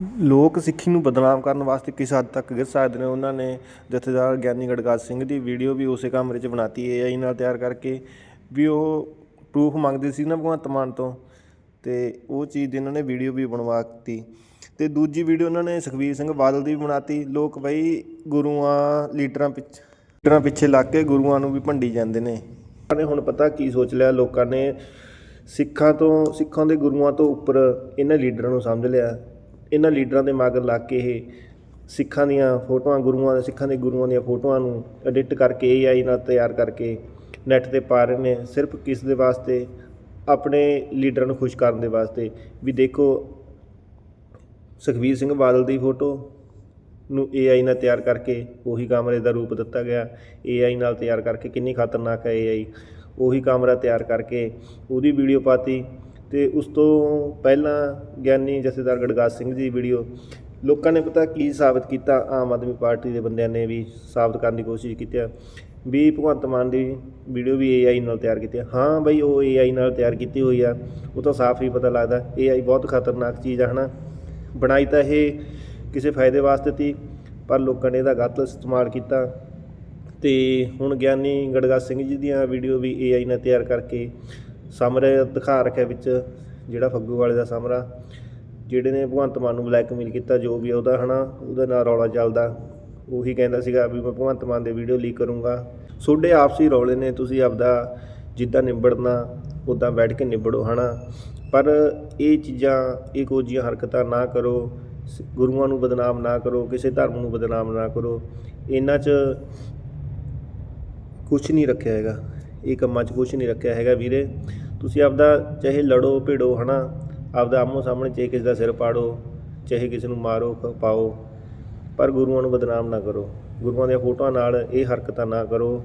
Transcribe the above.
ਲੋਕ ਸਿੱਖੀ ਨੂੰ ਬਦਨਾਮ ਕਰਨ ਵਾਸਤੇ ਕਿਸ ਹੱਦ ਤੱਕ ਗਿਰ ਸਕਦੇ ਨੇ? ਉਹਨਾਂ ਨੇ ਜਥੇਦਾਰ ਗਿਆਨੀ ਗੜਗਾਜ ਸਿੰਘ ਦੀ ਵੀਡੀਓ ਵੀ ਉਸੇ ਕਮਰੇ 'ਚ ਬਣਾਤੀ ਏਆਈ ਨਾਲ ਤਿਆਰ ਕਰਕੇ ਵੀ ਉਹ ਪ੍ਰੂਫ ਮੰਗਦੇ ਸੀ ਨਾ ਭਗਵੰਤ ਮਾਨ ਤੋਂ ਤੇ ਉਹ ਚੀਜ਼ ਦੀ ਇਹਨਾਂ ਨੇ ਵੀਡੀਓ ਵੀ ਬਣਵਾਤੀ ਤੇ ਦੂਜੀ ਵੀਡੀਓ ਉਹਨਾਂ ਨੇ ਸੁਖਬੀਰ ਸਿੰਘ ਬਾਦਲ ਦੀ ਵੀ ਬਣਾਤੀ। ਲੋਕ ਬਈ ਗੁਰੂਆਂ ਲੀਡਰਾਂ ਪਿੱਛੇ ਲੀਡਰਾਂ ਪਿੱਛੇ ਲੱਗ ਕੇ ਗੁਰੂਆਂ ਨੂੰ ਵੀ ਭੰਡੀ ਜਾਂਦੇ ਨੇ। ਲੋਕਾਂ ਨੇ ਹੁਣ ਪਤਾ ਕੀ ਸੋਚ ਲਿਆ? ਲੋਕਾਂ ਨੇ ਸਿੱਖਾਂ ਤੋਂ, ਸਿੱਖਾਂ ਦੇ ਗੁਰੂਆਂ ਤੋਂ ਉੱਪਰ ਇਹਨਾਂ ਲੀਡਰਾਂ ਨੂੰ ਸਮਝ ਲਿਆ। ਇਹਨਾਂ ਲੀਡਰਾਂ ਦੇ ਮਗਰ ਲੱਗ ਕੇ ਇਹ ਸਿੱਖਾਂ ਦੀਆਂ ਫੋਟੋਆਂ, ਗੁਰੂਆਂ ਦੇ, ਸਿੱਖਾਂ ਦੇ ਗੁਰੂਆਂ ਦੀਆਂ ਫੋਟੋਆਂ ਨੂੰ ਐਡਿਟ ਕਰਕੇ ਏਆਈ ਨਾਲ ਤਿਆਰ ਕਰਕੇ ਨੈੱਟ ਤੇ ਪਾ ਰਹੇ ਨੇ। ਸਿਰਫ ਕਿਸ ਦੇ ਵਾਸਤੇ? ਆਪਣੇ ਲੀਡਰਾਂ ਨੂੰ ਖੁਸ਼ ਕਰਨ ਦੇ ਵਾਸਤੇ। ਵੀ ਦੇਖੋ, ਸੁਖਬੀਰ ਸਿੰਘ ਬਾਦਲ ਦੀ ਫੋਟੋ ਨੂੰ ਏਆਈ ਨਾਲ ਤਿਆਰ ਕਰਕੇ ਉਹੀ ਕਮਰੇ ਦਾ ਰੂਪ ਦਿੱਤਾ ਗਿਆ। ਏਆਈ ਨਾਲ ਤਿਆਰ ਕਰਕੇ ਕਿੰਨੀ ਖਤਰਨਾਕ ਹੈ ਏਆਈ ਉਹੀ ਕਮਰਾ ਤਿਆਰ ਕਰਕੇ ਉਹਦੀ ਵੀਡੀਓ ਪਾਤੀ। ਤੇ ਉਸ ਤੋਂ ਪਹਿਲਾਂ ਗਿਆਨੀ ਜਥੇਦਾਰ ਗੜਗਾਜ ਸਿੰਘ ਜੀ ਵੀਡੀਓ, ਲੋਕਾਂ ਨੇ ਪਤਾ ਕੀ ਸਾਬਤ ਕੀਤਾ? ਆਮ ਆਦਮੀ ਪਾਰਟੀ ਦੇ ਬੰਦਿਆਂ ਨੇ ਵੀ ਸਾਬਤ ਕਰਨ ਦੀ ਕੋਸ਼ਿਸ਼ ਕੀਤੀ ਆ। ਵੀ ਭਗਵੰਤ ਮਾਨ ਦੀ ਵੀਡੀਓ ਵੀ ਏਆਈ ਨਾਲ ਤਿਆਰ ਕੀਤੀ ਹਾਂ ਬਈ, ਉਹ ਏਆਈ ਨਾਲ ਤਿਆਰ ਕੀਤੀ ਹੋਈ ਆ। ਉਹ ਤਾਂ ਸਾਫ਼ ਹੀ ਪਤਾ ਲੱਗਦਾ। ਏਆਈ ਬਹੁਤ ਖਤਰਨਾਕ ਚੀਜ਼ ਆ, ਹਨਾ? ਬਣਾਈ ਤਾਂ ਇਹ ਕਿਸੇ ਫਾਇਦੇ ਵਾਸਤੇ ਤੀ, ਪਰ ਲੋਕਾਂ ਨੇ ਇਹਦਾ ਗਲਤ ਇਸਤੇਮਾਲ ਕੀਤਾ। ਤੇ ਹੁਣ ਗਿਆਨੀ ਗੜਗਾਜ ਸਿੰਘ ਜੀ ਦੀਆਂ ਵੀਡੀਓ ਵੀ ਏਆਈ ਨਾਲ ਤਿਆਰ ਕਰਕੇ ਸਾਹਮਣੇ ਦਿਖਾ ਰੱਖਿਆ ਵਿੱਚ ਜਿਹੜਾ ਫੱਗੂ ਵਾਲੇ ਦਾ ਸਮਰਾ ਜਿਹੜੇ ਨੇ ਭਗਵੰਤ ਮਾਨ ਨੂੰ ਬਲੈਕਮੇਲ ਕੀਤਾ, ਜੋ ਵੀ ਉਹਦਾ, ਹਨਾ, ਉਹਦਾ ਨਾਲ ਰੌਲਾ ਚੱਲਦਾ। ਉਹੀ ਕਹਿੰਦਾ ਸੀਗਾ ਵੀ ਮੈਂ ਭਗਵੰਤ ਮਾਨ ਦੇ ਵੀਡੀਓ ਲੀਕ ਕਰੂੰਗਾ। ਤੁਹਾਡੇ ਆਪਸੀ ਰੌਲੇ ਨੇ, ਤੁਸੀਂ ਆਪਦਾ ਜਿੱਦਾਂ ਨਿਬੜਨਾ ਉਦਾਂ ਬੈਠ ਕੇ ਨਿਬੜੋ, ਹਨਾ। ਪਰ ਇਹ ਚੀਜ਼ਾਂ, ਇਹ ਕੋਜੀਆਂ ਹਰਕਤਾਂ ਨਾ ਕਰੋ ਸ- ਗੁਰੂਆਂ ਨੂੰ ਬਦਨਾਮ ਨਾ ਕਰੋ, ਕਿਸੇ ਧਰਮ ਨੂੰ ਬਦਨਾਮ ਨਾ ਕਰੋ। ਇਹਨਾਂ 'ਚ ਕੁਝ ਨਹੀਂ ਰੱਖਿਆ ਹੈਗਾ। ਇਹ ਕੰਮਾਂ 'ਚ ਕੁਝ ਨਹੀਂ ਰੱਖਿਆ ਹੈਗਾ ਵੀਰੇ। ਤੁਸੀਂ ਆਪਦਾ ਚਾਹੇ ਲੜੋ, ਭਿੜੋ, ਹਨਾ, ਆਪਦਾ ਆਮੋ ਸਾਹਮਣੇ ਚਾਹੇ ਕਿਸੇ ਦਾ ਸਿਰ ਪਾੜੋ, ਚਾਹੇ ਕਿਸੇ ਨੂੰ ਮਾਰੋ ਪਾਓ, ਪਰ ਗੁਰੂਆਂ ਨੂੰ ਬਦਨਾਮ ਨਾ ਕਰੋ। ਗੁਰੂਆਂ ਦੀਆਂ ਫੋਟੋਆਂ ਨਾਲ ਇਹ ਹਰਕਤਾਂ ਨਾ ਕਰੋ।